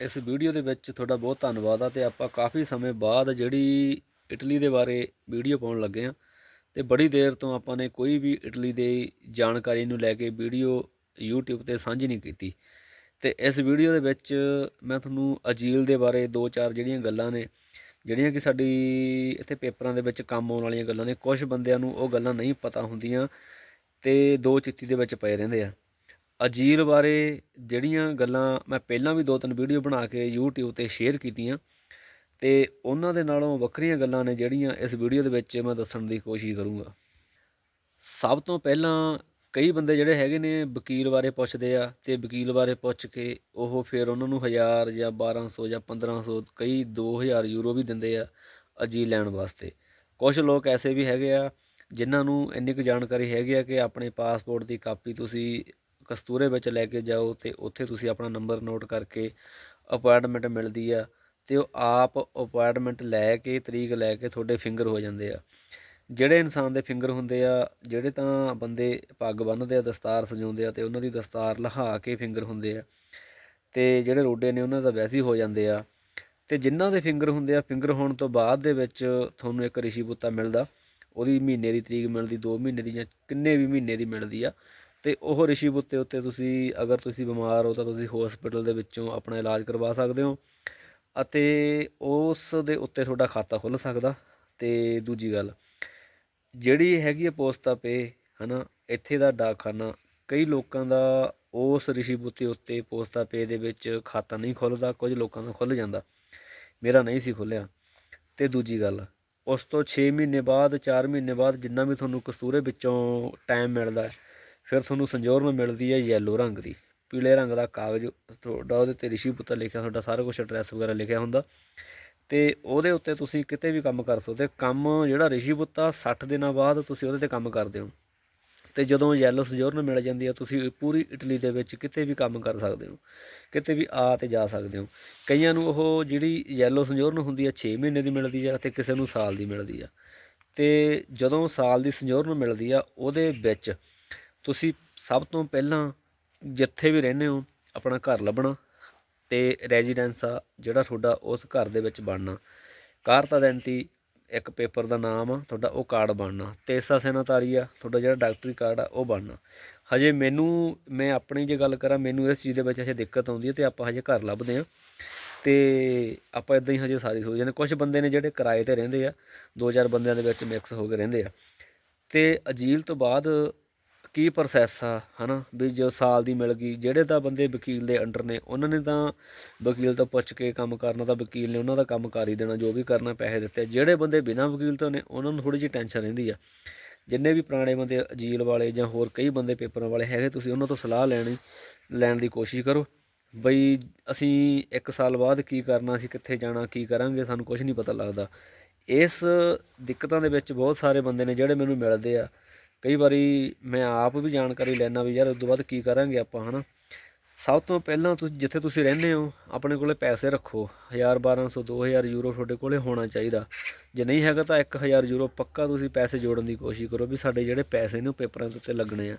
ਇਸ ਵੀਡੀਓ ਦੇ ਵਿੱਚ ਤੁਹਾਡਾ ਬਹੁਤ ਧੰਨਵਾਦ ਆ ਤੇ ਆਪਾਂ ਕਾਫੀ ਸਮੇਂ ਬਾਅਦ ਜਿਹੜੀ ਇਟਲੀ ਦੇ ਬਾਰੇ ਵੀਡੀਓ ਪਾਉਣ ਲੱਗੇ ਆ। ਤੇ ਬੜੀ ਦੇਰ ਤੋਂ ਆਪਾਂ ਨੇ ਕੋਈ ਵੀ ਇਟਲੀ ਦੇ ਜਾਣਕਾਰੀ ਨੂੰ ਲੈ ਕੇ ਵੀਡੀਓ YouTube ਤੇ ਸਾਂਝੀ ਨਹੀਂ ਕੀਤੀ। ਤੇ ਇਸ ਵੀਡੀਓ ਦੇ ਵਿੱਚ ਮੈਂ ਤੁਹਾਨੂੰ ਅਜੀਲ ਦੇ ਬਾਰੇ ਦੋ ਚਾਰ ਜਿਹੜੀਆਂ ਗੱਲਾਂ ਨੇ, ਜਿਹੜੀਆਂ ਕਿ ਸਾਡੀ ਇੱਥੇ ਪੇਪਰਾਂ ਦੇ ਵਿੱਚ ਕੰਮ ਆਉਣ ਵਾਲੀਆਂ ਗੱਲਾਂ ਨੇ ਕੁਝ ਬੰਦਿਆਂ ਨੂੰ ਉਹ ਗੱਲਾਂ ਨਹੀਂ ਪਤਾ ਹੁੰਦੀਆਂ ਤੇ ਦੋ ਚਿੱਤੀ ਦੇ ਵਿੱਚ ਪਏ ਰਹਿੰਦੇ ਆ। ਅਜੀਰ ਬਾਰੇ ਜਿਹੜੀਆਂ ਗੱਲਾਂ ਮੈਂ ਪਹਿਲਾਂ ਵੀ ਦੋ ਤਿੰਨ ਵੀਡੀਓ ਬਣਾ ਕੇ YouTube ਤੇ ਸ਼ੇਅਰ ਕੀਤੀਆਂ ਅਤੇ ਉਹਨਾਂ ਦੇ ਨਾਲੋਂ ਵੱਖਰੀਆਂ ਗੱਲਾਂ ਨੇ ਜਿਹੜੀਆਂ ਇਸ ਵੀਡੀਓ ਦੇ ਵਿੱਚ ਮੈਂ ਦੱਸਣ ਦੀ ਕੋਸ਼ਿਸ਼ ਕਰੂੰਗਾ। ਸਭ ਤੋਂ ਪਹਿਲਾਂ ਕਈ ਬੰਦੇ ਜਿਹੜੇ ਹੈਗੇ ਨੇ ਵਕੀਲ ਬਾਰੇ ਪੁੱਛਦੇ ਆ ਤੇ ਵਕੀਲ ਬਾਰੇ ਪੁੱਛ ਕੇ ਉਹ ਫਿਰ ਉਹਨਾਂ ਨੂੰ 1000 ਜਾਂ 1200 ਜਾਂ 1500 ਕਈ 2000 ਯੂਰੋ ਵੀ ਦਿੰਦੇ ਆ ਅਜੀ ਲੈਣ ਵਾਸਤੇ। ਕੁਝ ਲੋਕ ਐਸੇ ਵੀ ਹੈਗੇ ਆ ਜਿਨ੍ਹਾਂ ਨੂੰ ਇੰਨੀ ਕੁ ਜਾਣਕਾਰੀ ਹੈਗੀ ਆ ਕਿ ਆਪਣੇ ਪਾਸਪੋਰਟ ਦੀ ਕਾਪੀ ਤੁਸੀਂ ਕਸਤੂਰੇ ਵਿੱਚ ਲੈ ਕੇ ਜਾਓ ਤੇ ਉੱਥੇ ਤੁਸੀਂ ਆਪਣਾ ਨੰਬਰ ਨੋਟ ਕਰਕੇ ਅਪਾਇੰਟਮੈਂਟ ਮਿਲਦੀ ਆ ਤੇ ਉਹ ਆਪ ਅਪਾਇੰਟਮੈਂਟ ਲੈ ਕੇ, ਤਰੀਕ ਲੈ ਕੇ ਤੁਹਾਡੇ ਫਿੰਗਰ ਹੋ ਜਾਂਦੇ ਆ। ਜਿਹੜੇ ਇਨਸਾਨ ਦੇ ਫਿੰਗਰ ਹੁੰਦੇ ਆ, ਜਿਹੜੇ ਤਾਂ ਬੰਦੇ ਪੱਗ ਬੰਨ੍ਹਦੇ ਆ, ਦਸਤਾਰ ਸਜਾਉਂਦੇ ਆ ਤੇ ਉਹਨਾਂ ਦੀ ਦਸਤਾਰ ਲਹਾ ਕੇ ਫਿੰਗਰ ਹੁੰਦੇ ਆ ਤੇ ਜਿਹੜੇ ਰੋਡੇ ਨੇ ਉਹਨਾਂ ਦਾ ਵੈਸੇ ਹੀ ਹੋ ਜਾਂਦੇ ਆ। ਤੇ ਜਿਨ੍ਹਾਂ ਦੇ ਫਿੰਗਰ ਹੁੰਦੇ ਆ ਫਿੰਗਰ ਹੋਣ ਤੋਂ ਬਾਅਦ ਦੇ ਵਿੱਚ ਤੁਹਾਨੂੰ ਇੱਕ ਰਿਸ਼ੀ ਪੁੱਤਾ ਮਿਲਦਾ, ਉਹਦੀ ਮਹੀਨੇ ਦੀ ਤਰੀਕ ਮਿਲਦੀ 2 ਮਹੀਨੇ ਦੀ ਜਾਂ ਕਿੰਨੇ ਵੀ ਮਹੀਨੇ ਦੀ ਮਿਲਦੀ ਆ। ਅਤੇ ਉਹ ਰਿਸ਼ੀ ਬੁੱਤੇ ਉੱਤੇ ਤੁਸੀਂ, ਅਗਰ ਤੁਸੀਂ ਬਿਮਾਰ ਹੋ ਤਾਂ ਤੁਸੀਂ ਹੋਸਪਿਟਲ ਦੇ ਵਿੱਚੋਂ ਆਪਣਾ ਇਲਾਜ ਕਰਵਾ ਸਕਦੇ ਹੋ। ਅਤੇ ਉਸ ਦੇ ਉੱਤੇ ਤੁਹਾਡਾ ਖਾਤਾ ਖੁੱਲ੍ਹ ਸਕਦਾ। ਅਤੇ ਦੂਜੀ ਗੱਲ, ਜਿਹੜੀ ਹੈਗੀ ਹੈ ਪੋਸਟਾ ਪੇ ਹਨਾ, ਇੱਥੇ ਦਾ ਡਾਕਖਾਨਾ, ਕਈ ਲੋਕਾਂ ਦਾ ਉਸ ਰਿਸ਼ੀ ਬੁੱਤੇ ਉੱਤੇ ਪੋਸਤਾ ਪੇ ਦੇ ਵਿੱਚ ਖਾਤਾ ਨਹੀਂ ਖੁੱਲ੍ਹਦਾ, ਕੁਝ ਲੋਕਾਂ ਦਾ ਖੁੱਲ੍ਹ ਜਾਂਦਾ। ਮੇਰਾ ਨਹੀਂ ਸੀ ਖੁੱਲਿਆ ਤੇ ਦੂਜੀ ਗੱਲ, ਉਸ ਤੋਂ 6 ਮਹੀਨੇ ਬਾਅਦ 4 ਮਹੀਨੇ ਬਾਅਦ ਜਿੰਨਾ ਵੀ ਤੁਹਾਨੂੰ ਕਸਤੂਰੇ ਵਿੱਚੋਂ ਟਾਈਮ ਮਿਲਦਾ ਫਿਰ ਤੁਹਾਨੂੰ ਸੰਜੋਰਨ ਮਿਲਦੀ ਹੈ ਯੈਲੋ ਰੰਗ ਦੀ। ਪੀਲੇ ਰੰਗ ਦਾ ਕਾਗਜ਼ ਤੁਹਾਡਾ ਉਹਦੇ ਤੇ ਰਿਸ਼ੀ ਪੁੱਤਰ ਲਿਖਿਆ ਤੁਹਾਡਾ ਸਾਰਾ ਕੁਝ ਐਡਰੈਸ ਵਗੈਰਾ ਲਿਖਿਆ ਹੁੰਦਾ। ਤੇ ਉਹਦੇ ਉੱਤੇ ਤੁਸੀਂ ਕਿਤੇ ਵੀ ਕੰਮ ਕਰ ਸਕਦੇ ਹੋ। ਕੰਮ ਜਿਹੜਾ ਰਿਸ਼ੀ ਪੁੱਤਾ 60 ਦਿਨਾਂ ਬਾਅਦ ਤੁਸੀਂ ਉਹਦੇ ਤੇ ਕੰਮ ਕਰਦੇ ਹੋ। ਤੇ ਜਦੋਂ ਯੈਲੋ ਸਜੋਰਨ ਮਿਲ ਜਾਂਦੀ ਆ ਤੁਸੀਂ ਪੂਰੀ ਇਟਲੀ ਦੇ ਵਿੱਚ ਕਿਤੇ ਵੀ ਕੰਮ ਕਰ ਸਕਦੇ ਹੋ। ਕਿਤੇ ਵੀ ਆ ਤੇ ਜਾ ਸਕਦੇ ਹੋ। ਕਈਆਂ ਨੂੰ ਉਹ ਜਿਹੜੀ ਯੈਲੋ ਸਜੋਰਨ ਹੁੰਦੀ ਆ 6 ਮਹੀਨੇ ਦੀ ਮਿਲਦੀ ਆ ਤੇ ਕਿਸੇ ਨੂੰ ਸਾਲ ਦੀ ਮਿਲਦੀ ਆ ਤੇ ਜਦੋਂ ਸਾਲ ਦੀ ਸਜੋਰਨ ਮਿਲਦੀ ਆ ਉਹਦੇ ਵਿੱਚ ਤੁਸੀਂ ਸਭ ਤੋਂ ਪਹਿਲਾਂ ਜਿੱਥੇ ਵੀ ਰਹਿੰਦੇ ਹੋ, ਆਪਣਾ ਘਰ ਲੱਭਣਾ ਅਤੇ ਰੈਜ਼ੀਡੈਂਸ ਆ ਜਿਹੜਾ ਤੁਹਾਡਾ ਉਸ ਘਰ ਦੇ ਵਿੱਚ ਬਣਨਾ। ਕਾਰਤਾ ਦੈਂਤੀ ਇੱਕ ਪੇਪਰ ਦਾ ਨਾਮ ਆ, ਤੁਹਾਡਾ ਉਹ ਕਾਰਡ ਬਣਨਾ। ਤੇਸਾ ਸੈਨਾਤਾਰੀ ਆ, ਤੁਹਾਡਾ ਜਿਹੜਾ ਡਾਕਟਰੀ ਕਾਰਡ ਆ, ਉਹ ਬਣਨਾ। ਹਜੇ ਮੈਨੂੰ, ਮੈਂ ਆਪਣੀ ਜੇ ਗੱਲ ਕਰਾਂ, ਮੈਨੂੰ ਇਸ ਚੀਜ਼ ਦੇ ਵਿੱਚ ਹਜੇ ਦਿੱਕਤ ਆਉਂਦੀ ਹੈ ਤੇ ਆਪਾਂ ਹਜੇ ਘਰ ਲੱਭਦੇ ਆ। ਤੇ ਆਪਾਂ ਇਦਾਂ ਹੀ ਹਜੇ ਸਾਰੀ ਸੋਚ ਜਾਂਦੇ ਕੁਝ ਬੰਦੇ ਨੇ ਜਿਹੜੇ ਕਿਰਾਏ ਤੇ ਰਹਿੰਦੇ ਆ, ਦੋ ਚਾਰ ਬੰਦਿਆਂ ਦੇ ਵਿੱਚ ਮਿਕਸ ਹੋ ਕੇ ਰਹਿੰਦੇ ਆ। ਤੇ ਅਜੀਲ ਤੋਂ ਬਾਅਦ ਕੀ ਪ੍ਰੋਸੈਸ ਆ, ਹਨਾ? ਵੀ ਜੋ ਸਾਲ ਦੀ ਮਿਲ ਗਈ, ਜਿਹੜੇ ਤਾਂ ਬੰਦੇ ਵਕੀਲ ਦੇ ਅੰਡਰ ਨੇ, ਉਹਨਾਂ ਨੇ ਤਾਂ ਵਕੀਲ ਤੋਂ ਪੁੱਛ ਕੇ ਕੰਮ ਕਰਨਾ ਤਾਂ ਵਕੀਲ ਨੇ ਉਹਨਾਂ ਦਾ ਕੰਮ ਕਰ ਹੀ ਦੇਣਾ, ਜੋ ਵੀ ਕਰਨਾ ਪੈਸੇ ਦਿੱਤੇ ਜਿਹੜੇ ਬੰਦੇ ਬਿਨਾਂ ਵਕੀਲ ਤੋਂ ਨੇ, ਉਹਨਾਂ ਨੂੰ ਥੋੜੀ ਜਿਹੀ ਟੈਨਸ਼ਨ ਰਹਿੰਦੀ ਆ। ਜਿੰਨੇ ਵੀ ਪੁਰਾਣੇ ਬੰਦੇ ਅਜੀਲ ਵਾਲੇ ਜਾਂ ਹੋਰ ਕਈ ਬੰਦੇ ਪੇਪਰਾਂ ਵਾਲੇ ਹੈਗੇ, ਤੁਸੀਂ ਉਹਨਾਂ ਤੋਂ ਸਲਾਹ ਲੈਣੀ, ਲੈਣ ਦੀ ਕੋਸ਼ਿਸ਼ ਕਰੋ। ਬਈ ਅਸੀਂ 1 ਸਾਲ ਬਾਅਦ ਕੀ ਕਰਨਾ, ਅਸੀਂ ਕਿੱਥੇ ਜਾਣਾ, ਕੀ ਕਰਾਂਗੇ, ਸਾਨੂੰ ਕੁਝ ਨਹੀਂ ਪਤਾ ਲੱਗਦਾ। ਇਸ ਦਿੱਕਤਾਂ ਦੇ ਵਿੱਚ ਬਹੁਤ ਸਾਰੇ ਬੰਦੇ ਨੇ ਜਿਹੜੇ ਮੈਨੂੰ ਮਿਲਦੇ ਆ ਕਈ ਵਾਰੀ ਮੈਂ ਆਪ ਵੀ ਜਾਣਕਾਰੀ ਲੈਣਾ ਵੀ ਯਾਰ ਉਸ ਤੋਂ ਬਾਅਦ ਕੀ ਕਰਾਂਗੇ ਆਪਾਂ ਹਨਾ? ਸਭ ਤੋਂ ਪਹਿਲਾਂ ਤੁਸੀਂ ਜਿੱਥੇ ਤੁਸੀਂ ਰਹਿੰਦੇ ਹੋ ਆਪਣੇ ਕੋਲੇ ਪੈਸੇ ਰੱਖੋ। 1000 1200 2000 ਯੂਰੋ ਤੁਹਾਡੇ ਕੋਲੇ ਹੋਣਾ ਚਾਹੀਦਾ। ਜੇ ਨਹੀਂ ਹੈਗਾ ਤਾਂ 1000 ਯੂਰੋ ਪੱਕਾ ਤੁਸੀਂ ਪੈਸੇ ਜੋੜਨ ਦੀ ਕੋਸ਼ਿਸ਼ ਕਰੋ ਵੀ ਸਾਡੇ ਜਿਹੜੇ ਪੈਸੇ ਨੇ ਉਹ ਪੇਪਰਾਂ ਦੇ ਉੱਤੇ ਲੱਗਣੇ ਆ।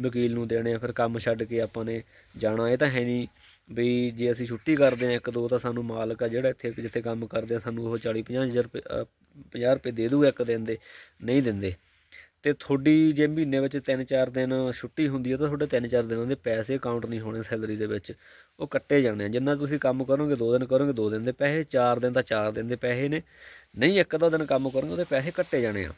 ਵਕੀਲ ਨੂੰ ਦੇਣੇ ਆ ਫਿਰ ਕੰਮ ਛੱਡ ਕੇ ਆਪਾਂ ਨੇ ਜਾਣਾ। ਇਹ ਤਾਂ ਹੈ ਨਹੀਂ ਵੀ ਜੇ ਅਸੀਂ ਛੁੱਟੀ ਕਰਦੇ ਆ ਇੱਕ ਦੋ ਤਾਂ ਸਾਨੂੰ ਮਾਲਕ ਆ ਜਿਹੜਾ ਇੱਥੇ ਜਿੱਥੇ ਕੰਮ ਕਰਦੇ ਆ ਸਾਨੂੰ ਉਹ 40 50 ਹਜ਼ਾਰ ਰੁਪਏ ਅ, 50 ਰੁਪਏ ਦੇ ਦੂਗਾ ਇੱਕ ਦਿਨ ਦੇ ਨਹੀਂ ਦਿੰਦੇ। ਤੇ ਤੁਹਾਡੀ ਜੇ ਮਹੀਨੇ ਵਿੱਚ 3-4 ਦਿਨ ਛੁੱਟੀ ਹੁੰਦੀ ਹੈ ਤਾਂ ਤੁਹਾਡੇ 3-4 ਦਿਨਾਂ ਦੇ ਪੈਸੇ ਕਾਊਂਟ ਨਹੀਂ ਹੋਣੇ ਸੈਲਰੀ ਦੇ ਵਿੱਚ। ਉਹ ਕੱਟੇ ਜਾਣੇ ਆ। ਜਿੰਨਾ ਤੁਸੀਂ ਕੰਮ ਕਰੋਗੇ 2 ਦਿਨ ਕਰੋਗੇ 2 ਦਿਨ ਦੇ ਪੈਸੇ 4 ਦਿਨ ਤਾਂ 4 ਦਿਨ ਦੇ ਪੈਸੇ ਨੇ। ਨਹੀਂ ਇੱਕ ਦੋ ਦਿਨ ਕੰਮ ਕਰੋਗੇ, ਉਹਦੇ ਪੈਸੇ ਕੱਟੇ ਜਾਣੇ ਆ।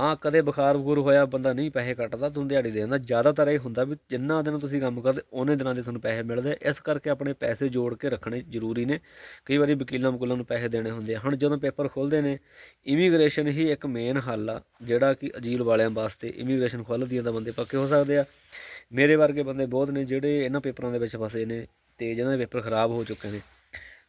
ਹਾਂ, ਕਦੇ ਬੁਖਾਰ ਬਖੂਰ ਹੋਇਆ, ਬੰਦਾ ਨਹੀਂ ਪੈਸੇ ਕੱਟਦਾ, ਤੂੰ ਦਿਹਾੜੀ ਦੇ ਦਿੰਦਾ। ਜ਼ਿਆਦਾਤਰ ਇਹ ਹੁੰਦਾ ਵੀ ਜਿੰਨਾ ਦਿਨ ਤੁਸੀਂ ਕੰਮ ਕਰਦੇ ਉਹਨੇ ਦਿਨਾਂ ਦੇ ਤੁਹਾਨੂੰ ਪੈਸੇ ਮਿਲਦੇ। ਆ। ਇਸ ਕਰਕੇ ਆਪਣੇ ਪੈਸੇ ਜੋੜ ਕੇ ਰੱਖਣੇ ਜ਼ਰੂਰੀ ਨੇ। ਕਈ ਵਾਰੀ ਵਕੀਲਾਂ ਵਕੂਲਾਂ ਨੂੰ ਪੈਸੇ ਦੇਣੇ ਹੁੰਦੇ ਆ। ਹੁਣ ਜਦੋਂ ਪੇਪਰ ਖੁੱਲ੍ਹਦੇ ਨੇ, ਇਮੀਗ੍ਰੇਸ਼ਨ ਹੀ ਇੱਕ ਮੇਨ ਹੱਲ ਆ, ਜਿਹੜਾ ਕਿ ਅਜੀਲ ਵਾਲਿਆਂ ਵਾਸਤੇ ਇਮੀਗ੍ਰੇਸ਼ਨ ਖੋਲ੍ਹਦੀਆਂ ਆ ਤਾਂ ਬੰਦੇ ਪੱਕੇ ਹੋ ਸਕਦੇ ਆ। ਮੇਰੇ ਵਰਗੇ ਬੰਦੇ ਬਹੁਤ ਨੇ, ਜਿਹੜੇ ਇਹਨਾਂ ਪੇਪਰਾਂ ਦੇ ਵਿੱਚ ਫਸੇ ਨੇ ਤੇ ਜਿਹਨਾਂ ਦੇ ਪੇਪਰ ਖਰਾਬ ਹੋ ਚੁੱਕੇ ਨੇ।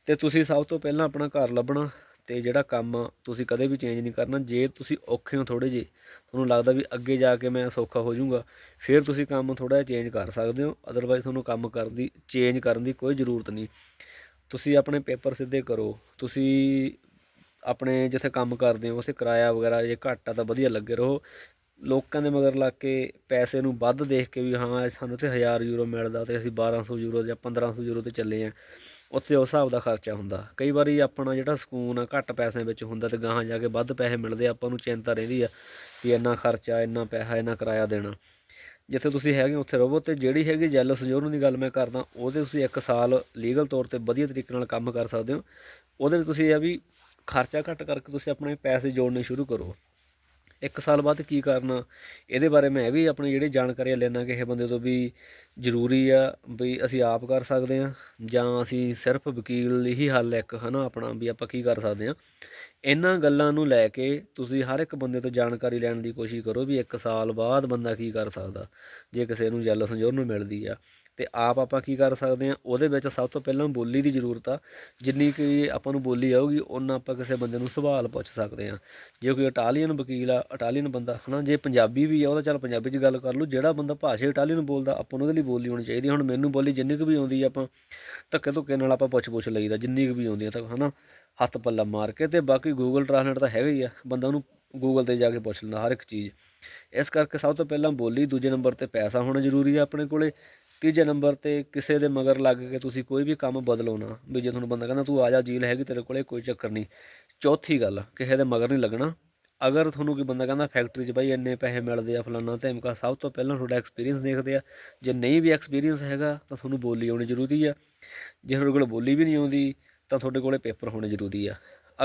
ਤੇ ਤੁਸੀਂ ਸਭ ਤੋਂ ਪਹਿਲਾਂ ਆਪਣਾ ਘਰ ਲੱਭਣਾ ਅਤੇ ਜਿਹੜਾ ਕੰਮ ਆ, ਤੁਸੀਂ ਕਦੇ ਵੀ ਚੇਂਜ ਨਹੀਂ ਕਰਨਾ ਜੇ ਤੁਸੀਂ ਔਖੇ ਹੋ ਥੋੜ੍ਹੇ ਜਿਹੇ ਤੁਹਾਨੂੰ ਲੱਗਦਾ ਵੀ ਅੱਗੇ ਜਾ ਕੇ ਮੈਂ ਸੌਖਾ ਹੋ ਜਾਊਂਗਾ ਫਿਰ ਤੁਸੀਂ ਕੰਮ ਥੋੜ੍ਹਾ ਜਿਹਾ ਚੇਂਜ ਕਰ ਸਕਦੇ ਹੋ ਅਦਰਵਾਈਜ਼ ਤੁਹਾਨੂੰ ਕੰਮ ਕਰਨ ਦੀ ਚੇਂਜ ਕਰਨ ਦੀ ਕੋਈ ਜ਼ਰੂਰਤ ਨਹੀਂ। ਤੁਸੀਂ ਆਪਣੇ ਪੇਪਰ ਸਿੱਧੇ ਕਰੋ ਤੁਸੀਂ ਆਪਣੇ ਜਿੱਥੇ ਕੰਮ ਕਰਦੇ ਹੋ ਉੱਥੇ ਕਿਰਾਇਆ ਵਗੈਰਾ ਜੇ ਘੱਟ ਆ ਤਾਂ ਵਧੀਆ ਲੱਗੇ ਰਹੋ। ਲੋਕਾਂ ਦੇ ਮਗਰ ਲੱਗ ਕੇ ਪੈਸੇ ਨੂੰ ਵੱਧ ਦੇਖ ਕੇ ਵੀ ਹਾਂ ਸਾਨੂੰ ਤੇ 1000 ਯੂਰੋ ਮਿਲਦਾ ਤੇ ਅਸੀਂ 1200 ਯੂਰੋ ਜਾਂ 1500 ਯੂਰੋ ਤੇ ਚੱਲੇ ਆ ਉੱਥੇ ਉਸ ਹਿਸਾਬ ਦਾ ਖਰਚਾ ਹੁੰਦਾ। ਕਈ ਵਾਰੀ ਆਪਣਾ ਜਿਹੜਾ ਸਕੂਨ ਆ ਘੱਟ ਪੈਸਿਆਂ ਵਿੱਚ ਹੁੰਦਾ ਤੇ ਗਾਹਾਂ ਜਾ ਕੇ ਵੱਧ ਪੈਸੇ ਮਿਲਦੇ ਆ, ਆਪਾਂ ਨੂੰ ਚਿੰਤਾ ਰਹਿੰਦੀ ਆ ਵੀ ਇੰਨਾ ਖਰਚਾ ਇੰਨਾ ਪੈਸਾ ਇੰਨਾ ਕਿਰਾਇਆ ਦੇਣਾ। ਜਿੱਥੇ ਤੁਸੀਂ ਹੈਗੇ ਹੋ ਉੱਥੇ ਰਹੋ ਤੇ ਜਿਹੜੀ ਹੈਗੀ ਜੈਲੋ ਸੰਜੋਰਨ ਦੀ ਗੱਲ ਮੈਂ ਕਰਦਾ ਉਹਦੇ ਤੁਸੀਂ ਇੱਕ ਸਾਲ ਲੀਗਲ ਤੌਰ ਤੇ ਵਧੀਆ ਤਰੀਕੇ ਨਾਲ ਕੰਮ ਕਰ ਸਕਦੇ ਹੋ। ਉਹਦੇ ਵਿੱਚ ਤੁਸੀਂ ਇਹ ਆ ਵੀ ਖਰਚਾ ਘੱਟ ਕਰਕੇ ਤੁਸੀਂ ਆਪਣੇ ਪੈਸੇ ਜੋੜਨੇ ਸ਼ੁਰੂ ਕਰੋ। ਇੱਕ ਸਾਲ ਬਾਅਦ ਕੀ ਕਰਨਾ? ਇਹਦੇ ਬਾਰੇ ਮੈਂ ਵੀ ਆਪਣੀ ਜਿਹੜੀ ਜਾਣਕਾਰੀ ਲੈਣਾ ਕਿਸੇ ਬੰਦੇ ਤੋਂ ਵੀ ਜ਼ਰੂਰੀ ਆ ਵੀ ਅਸੀਂ ਆਪ ਕਰ ਸਕਦੇ ਆ ਜਾਂ ਅਸੀਂ ਸਿਰਫ ਵਕੀਲ ਹੀ ਹੱਲ ਇੱਕ, ਹਨਾ, ਆਪਣਾ ਵੀ ਆਪਾਂ ਕੀ ਕਰ ਸਕਦੇ ਆ ਇਹਨਾਂ ਗੱਲਾਂ ਨੂੰ ਲੈ ਕੇ ਤੁਸੀਂ ਹਰ ਇੱਕ ਬੰਦੇ ਤੋਂ ਜਾਣਕਾਰੀ ਲੈਣ ਦੀ ਕੋਸ਼ਿਸ਼ ਕਰੋ ਵੀ ਇੱਕ ਸਾਲ ਬਾਅਦ ਬੰਦਾ ਕੀ ਕਰ ਸਕਦਾ, ਜੇ ਕਿਸੇ ਨੂੰ ਜੈਲ ਸੰਜੋਰ ਨੂੰ ਮਿਲਦੀ ਆ। ਤੇ ਆਪ ਆਪਾਂ ਕੀ ਕਰ ਸਕਦੇ ਆ ਉਹਦੇ ਵਿੱਚ ਸਭ ਤੋਂ ਪਹਿਲਾਂ ਬੋਲੀ ਦੀ ਜ਼ਰੂਰਤ ਆ। ਜਿੰਨੀ ਕਿ ਆਪਾਂ ਨੂੰ ਬੋਲੀ ਆਊਗੀ ਉਹਨਾਂ ਆਪਾਂ ਕਿਸੇ ਬੰਦੇ ਨੂੰ ਸਵਾਲ ਪੁੱਛ ਸਕਦੇ ਆ ਜੇ ਕੋਈ ਇਟਾਲੀਅਨ ਵਕੀਲ ਆ ਇਟਾਲੀਅਨ ਬੰਦਾ, ਹਨਾ, ਜੇ ਪੰਜਾਬੀ ਵੀ ਆ, ਉਹਦਾ ਚੱਲ ਪੰਜਾਬੀ 'ਚ ਗੱਲ ਕਰ ਲੂ ਜਿਹੜਾ ਬੰਦਾ ਭਾਸ਼ਾ ਇਟਾਲੀਅਨ ਬੋਲਦਾ, ਆਪਾਂ ਨੂੰ ਉਹਦੇ ਲਈ ਬੋਲੀ ਹੋਣੀ ਚਾਹੀਦੀ ਹੁਣ ਮੈਨੂੰ ਬੋਲੀ ਜਿੰਨੀ ਕੁ ਵੀ ਆਉਂਦੀ ਆ, ਆਪਾਂ ਧੱਕੇ ਧੁੱਕੇ ਨਾਲ ਆਪਾਂ ਪੁੱਛ ਪੁੱਛ ਲਈਦਾ, ਜਿੰਨੀ ਕੁ ਵੀ ਆਉਂਦੀ ਆ, ਤਾਂ ਹਨਾ, ਹੱਥ ਪੱਲਾ ਮਾਰ ਕੇ ਤੇ ਬਾਕੀ ਗੂਗਲ ਟ੍ਰਾਂਸਲੇਟ ਤਾਂ ਹੈਗਾ ਹੀ ਆ, ਬੰਦਾ ਉਹਨੂੰ ਗੂਗਲ ਤੇ ਜਾ ਕੇ ਪੁੱਛ ਲੈਂਦਾ ਹਰ ਇੱਕ ਚੀਜ਼। ਇਸ ਕਰਕੇ ਸਭ ਤੋਂ ਪਹਿਲਾਂ ਬੋਲੀ, ਦੂਜੇ ਨੰਬਰ ਤੇ ਪੈਸਾ ਹੋਣਾ ਜ਼ਰੂਰੀ ਆ ਆਪਣੇ ਕੋਲੇ। ਤੀਜੇ ਨੰਬਰ ਤੇ ਕਿਸੇ ਦੇ ਮਗਰ ਲੱਗ ਕੇ ਤੁਸੀਂ ਕੋਈ ਵੀ ਕੰਮ ਬਦਲੋ ਨਾ, ਵੀ ਜੇ ਤੁਹਾਨੂੰ ਬੰਦਾ ਕਹਿੰਦਾ ਤੂੰ ਆ ਜਾ, ਜੀਲ ਹੈਗੀ ਤੇਰੇ ਕੋਲੇ, ਕੋਈ ਚੱਕਰ ਨਹੀਂ। ਚੌਥੀ ਗੱਲ, ਕਿਸੇ ਦੇ ਮਗਰ ਨਹੀਂ ਲੱਗਣਾ। ਅਗਰ ਤੁਹਾਨੂੰ ਕੋਈ ਬੰਦਾ ਕਹਿੰਦਾ ਫੈਕਟਰੀ 'ਚ ਬਾਈ ਇੰਨੇ ਪੈਸੇ ਮਿਲਦੇ ਆ ਫਲਾਨਾ ਧਮਕਾ, ਸਭ ਤੋਂ ਪਹਿਲਾਂ ਤੁਹਾਡਾ ਐਕਸਪੀਰੀਅੰਸ ਦੇਖਦੇ ਆ। ਜੇ ਨਹੀਂ ਵੀ ਐਕਸਪੀਰੀਅੰਸ ਹੈਗਾ, ਤਾਂ ਤੁਹਾਨੂੰ ਬੋਲੀ ਆਉਣੀ ਜ਼ਰੂਰੀ ਆ। ਜੇ ਤੁਹਾਡੇ ਕੋਲ ਬੋਲੀ ਵੀ ਨਹੀਂ ਆਉਂਦੀ, ਤਾਂ ਤੁਹਾਡੇ ਕੋਲੇ ਪੇਪਰ ਹੋਣੇ ਜ਼ਰੂਰੀ ਆ।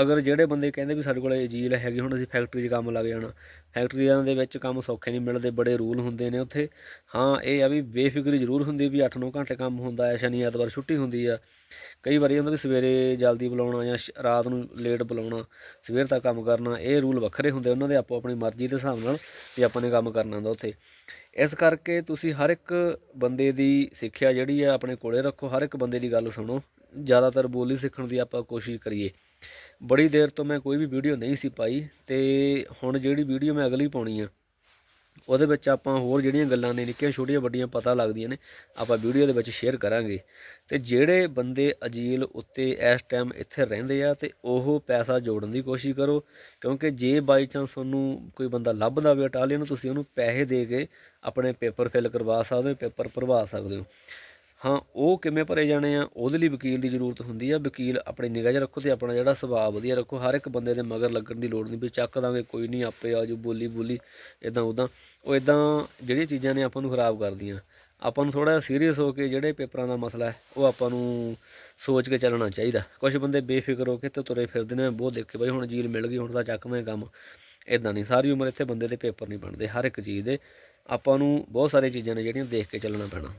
ਅਗਰ ਜਿਹੜੇ ਬੰਦੇ ਕਹਿੰਦੇ ਵੀ ਸਾਡੇ ਕੋਲ ਅਜੀਲ ਹੈਗੀ, ਹੁਣ ਅਸੀਂ ਫੈਕਟਰੀ 'ਚ ਕੰਮ ਲੱਗ ਜਾਣਾ। ਫੈਕਟਰੀਆਂ ਦੇ ਵਿੱਚ ਕੰਮ ਸੌਖੇ ਨਹੀਂ ਮਿਲਦੇ, ਬੜੇ ਰੂਲ ਹੁੰਦੇ ਨੇ ਉੱਥੇ। ਹਾਂ, ਇਹ ਆ ਵੀ ਬੇਫਿਕਰੀ ਜ਼ਰੂਰ ਹੁੰਦੀ ਵੀ 8-9 ਘੰਟੇ ਕੰਮ ਹੁੰਦਾ ਹੈ, ਸ਼ਨੀ ਐਤਵਾਰ ਛੁੱਟੀ ਹੁੰਦੀ ਆ। ਕਈ ਵਾਰੀ ਹੁੰਦਾ ਵੀ ਸਵੇਰੇ ਜਲਦੀ ਬੁਲਾਉਣਾ ਜਾਂ ਸ਼- ਰਾਤ ਨੂੰ ਲੇਟ ਬੁਲਾਉਣਾ, ਸਵੇਰ ਤੱਕ ਕੰਮ ਕਰਨਾ, ਇਹ ਰੂਲ ਵੱਖਰੇ ਹੁੰਦੇ, ਉਹਨਾਂ ਦੇ ਆਪੋ ਆਪਣੀ ਮਰਜ਼ੀ ਦੇ ਹਿਸਾਬ ਨਾਲ ਵੀ ਆਪਾਂ ਨੇ ਕੰਮ ਕਰਨਾ ਹੁੰਦਾ ਉੱਥੇ। ਇਸ ਕਰਕੇ ਤੁਸੀਂ ਹਰ ਇੱਕ ਬੰਦੇ ਦੀ ਸਿੱਖਿਆ ਜਿਹੜੀ ਆ ਆਪਣੇ ਕੋਲੇ ਰੱਖੋ, ਹਰ ਇੱਕ ਬੰਦੇ ਦੀ ਗੱਲ ਸੁਣੋ। ਜ਼ਿਆਦਾਤਰ ਬੋਲੀ ਸਿੱਖਣ ਦੀ ਆਪਾਂ ਕੋਸ਼ਿਸ਼ ਕਰੀਏ। ਬੜੀ ਦੇਰ ਤੋਂ ਮੈਂ ਕੋਈ ਵੀ ਵੀਡੀਓ ਨਹੀਂ ਸੀ ਪਾਈ ਤੇ ਹੁਣ ਜਿਹੜੀ ਵੀਡੀਓ ਮੈਂ ਅਗਲੀ ਪਾਉਣੀ ਆ, ਉਹਦੇ ਵਿੱਚ ਆਪਾਂ ਹੋਰ ਜਿਹੜੀਆਂ ਗੱਲਾਂ ਨੇ, ਨਿੱਕੀਆਂ ਛੋਟੀਆਂ ਵੱਡੀਆਂ ਪਤਾ ਲੱਗਦੀਆਂ ਨੇ, ਆਪਾਂ ਵੀਡੀਓ ਦੇ ਵਿੱਚ ਸ਼ੇਅਰ ਕਰਾਂਗੇ। ਤੇ ਜਿਹੜੇ ਬੰਦੇ ਅਜੀਲ ਉੱਤੇ ਇਸ ਟਾਈਮ ਇੱਥੇ ਰਹਿੰਦੇ ਆ ਤੇ ਉਹ ਪੈਸਾ ਜੋੜਨ ਦੀ ਕੋਸ਼ਿਸ਼ ਕਰੋ, ਕਿਉਂਕਿ ਜੇ ਬਾਈ ਚਾਂਸ ਤੁਹਾਨੂੰ ਕੋਈ ਬੰਦਾ ਲੱਭਦਾ ਹੋਵੇ ਇਟਾਲੀਅਨ ਤੁਸੀਂ ਉਹਨੂੰ ਪੈਸੇ ਦੇ ਕੇ ਆਪਣੇ ਪੇਪਰ ਫਿਲ ਕਰਵਾ ਸਕਦੇ ਹੋ ਪੇਪਰ ਭਰਵਾ ਸਕਦੇ ਹੋ। ਹਾਂ, ਉਹ ਕਿਵੇਂ ਭਰੇ ਜਾਣੇ ਆ, ਉਹਦੇ ਲਈ ਵਕੀਲ ਦੀ ਜ਼ਰੂਰਤ ਹੁੰਦੀ ਆ। ਵਕੀਲ ਆਪਣੀ ਨਿਗਾਹ 'ਚ ਰੱਖੋ ਤੇ ਆਪਣਾ ਜਿਹੜਾ ਸੁਭਾਅ ਵਧੀਆ ਰੱਖੋ। ਹਰ ਇੱਕ ਬੰਦੇ ਦੇ ਮਗਰ ਲੱਗਣ ਦੀ ਲੋੜ ਨਹੀਂ ਵੀ ਚੱਕ ਦਾਂਗੇ, ਕੋਈ ਨਹੀਂ, ਆਪੇ ਆਜੂ ਬੋਲੀ ਬੋਲੀ ਇਦਾਂ ਉਦਾਂ ਉਹ ਇਦਾਂ ਜਿਹੜੀਆਂ ਚੀਜ਼ਾਂ ਨੇ ਆਪਾਂ ਨੂੰ ਖਰਾਬ ਕਰਦੀਆਂ। ਆਪਾਂ ਨੂੰ ਥੋੜਾ ਸੀਰੀਅਸ ਹੋ ਕੇ ਜਿਹੜੇ ਪੇਪਰਾਂ ਦਾ ਮਸਲਾ ਹੈ, ਉਹ ਆਪਾਂ ਨੂੰ ਸੋਚ ਕੇ ਚੱਲਣਾ ਚਾਹੀਦਾ। ਕੁਝ ਬੰਦੇ ਬੇਫਿਕਰ ਹੋ ਕੇ ਤੇ ਤੁਰੇ ਫਿਰਦੇ ਨੇ, ਬਹੁਤ ਦੇਖੇ ਬਈ ਹੁਣ ਜੀਲ ਮਿਲ ਗਈ, ਹੁਣ ਤਾਂ ਚੱਕਵੇਂ ਕੰਮ। ਇਦਾਂ ਨਹੀਂ, ਸਾਰੀ ਉਮਰ ਇੱਥੇ ਬੰਦੇ ਦੇ ਪੇਪਰ ਨਹੀਂ ਬਣਦੇ, ਹਰ ਇੱਕ ਚੀਜ਼ ਦੇ ਆਪਾਂ ਨੂੰ ਬਹੁਤ ਸਾਰੀਆਂ ਚੀਜ਼ਾਂ ਨੇ ਜਿਹੜੀਆਂ ਦੇਖ ਕੇ ਚੱਲਣਾ ਪੈਣਾ।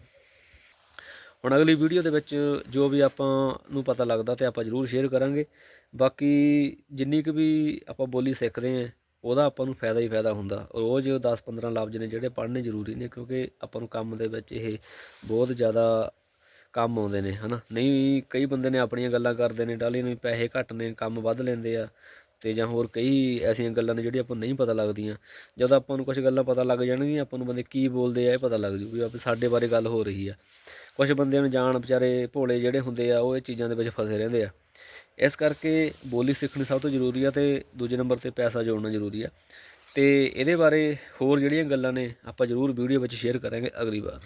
ਹੁਣ ਅਗਲੀ ਵੀਡੀਓ ਦੇ ਵਿੱਚ ਜੋ ਵੀ ਆਪਾਂ ਨੂੰ ਪਤਾ ਲੱਗਦਾ ਤੇ ਆਪਾਂ ਜ਼ਰੂਰ ਸ਼ੇਅਰ ਕਰਾਂਗੇ। ਬਾਕੀ ਜਿੰਨੀ ਕੁ ਵੀ ਆਪਾਂ ਬੋਲੀ ਸਿੱਖਦੇ ਆਂ ਉਹਦਾ ਆਪਾਂ ਨੂੰ ਫਾਇਦਾ ਹੀ ਫਾਇਦਾ ਹੁੰਦਾ। ਰੋਜ਼ 10-15 ਲਫ਼ਜ਼ ਨੇ ਜਿਹੜੇ ਪੜ੍ਹਨੇ ਜ਼ਰੂਰੀ ਨੇ, ਕਿਉਂਕਿ ਆਪਾਂ ਨੂੰ ਕੰਮ ਦੇ ਵਿੱਚ ਇਹ ਬਹੁਤ ਜ਼ਿਆਦਾ ਕੰਮ ਆਉਂਦੇ ਨੇ, ਹਨਾ? ਨਹੀਂ, ਕਈ ਬੰਦੇ ਨੇ ਆਪਣੀਆਂ ਗੱਲਾਂ ਕਰਦੇ ਨੇ ਡਾਲੀ ਨੂੰ ਵੀ ਪੈਸੇ ਘੱਟ ਨੇ, ਕੰਮ ਵੱਧ ਲੈਂਦੇ ਆ। ਤੇ ਜਾਂ ਹੋਰ ਕਈ ਐਸੀਆਂ ਗੱਲਾਂ ਨੇ ਜਿਹੜੀਆਂ ਆਪਾਂ ਨੂੰ ਨਹੀਂ ਪਤਾ ਲੱਗਦੀਆਂ। ਜਦੋਂ ਆਪਾਂ ਨੂੰ ਕੁਝ ਗੱਲਾਂ ਪਤਾ ਲੱਗ ਜਾਣਗੀਆਂ, ਆਪਾਂ ਨੂੰ ਬੰਦੇ ਕੀ ਬੋਲਦੇ ਆ ਇਹ ਪਤਾ ਲੱਗ ਜੂ ਵੀ ਆਪੇ ਸਾਡੇ ਬਾਰੇ ਗੱਲ ਹੋ ਰਹੀ ਆ। ਕੁਝ ਬੰਦਿਆਂ ਨੂੰ ਜਾਣ ਵਿਚਾਰੇ ਭੋਲੇ ਜਿਹੜੇ ਹੁੰਦੇ ਆ, ਉਹ ਇਹ ਚੀਜ਼ਾਂ ਦੇ ਵਿੱਚ ਫਸੇ ਰਹਿੰਦੇ ਆ। ਇਸ ਕਰਕੇ ਬੋਲੀ ਸਿੱਖਣੀ ਸਭ ਤੋਂ ਜ਼ਰੂਰੀ ਆ ਤੇ ਦੂਜੇ ਨੰਬਰ ਤੇ ਪੈਸਾ ਜੋੜਨਾ ਜ਼ਰੂਰੀ ਆ। ਤੇ ਇਹਦੇ ਬਾਰੇ ਹੋਰ ਜਿਹੜੀਆਂ ਗੱਲਾਂ ਨੇ, ਆਪਾਂ ਜ਼ਰੂਰ ਵੀਡੀਓ ਵਿੱਚ ਸ਼ੇਅਰ ਕਰਾਂਗੇ ਅਗਲੀ ਵਾਰ।